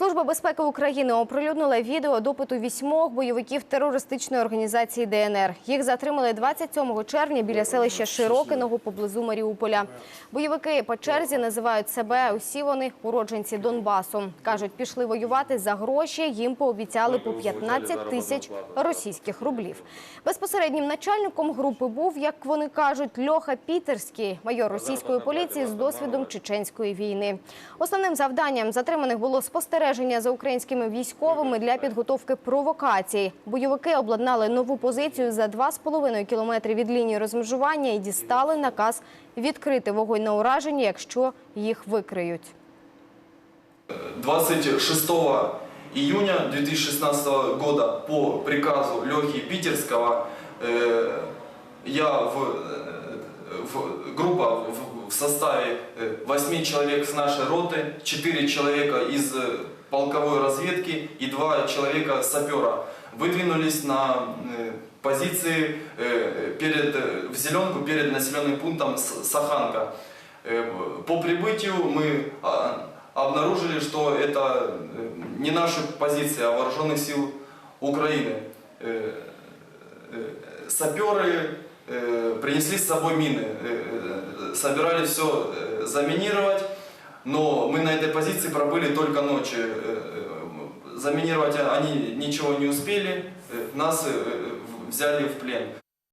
Служба безпеки України оприлюднила відео допиту вісьмох бойовиків терористичної організації ДНР. Їх затримали 27 червня біля селища Широкиного поблизу Маріуполя. Бойовики по черзі називають себе усі вони уродженці Донбасу. кажуть, пішли воювати за гроші. Їм пообіцяли по 15 тисяч російських рублів. Безпосереднім начальником групи був, як вони кажуть, Льоха Пітерський, майор російської поліції з досвідом чеченської війни. Основним завданням затриманих було спостереження за українськими військовими для підготовки провокацій. Бойовики обладнали нову позицію за 2,5 кілометри від лінії розмежування і дістали наказ відкрити вогонь на ураження, якщо їх викриють. 26 июня 2016 года по приказу Лехи Питерского э, я в, э, в- группа в, в составе 8 человек с нашей роты, 4 человека из э, полковой разведки и 2 человека сапера выдвинулись на э, позиции э, перед, э, в зеленку перед населенным пунктом Саханка. По прибытию мы а, обнаружили, что это не наша позиция, а вооруженных сил Украины. Саперы принесли с собой мины, собирались все заминировать, но этой позиции пробыли только ночи. Э, э, Заминировать они ничего не успели, э, нас э, взяли в плен.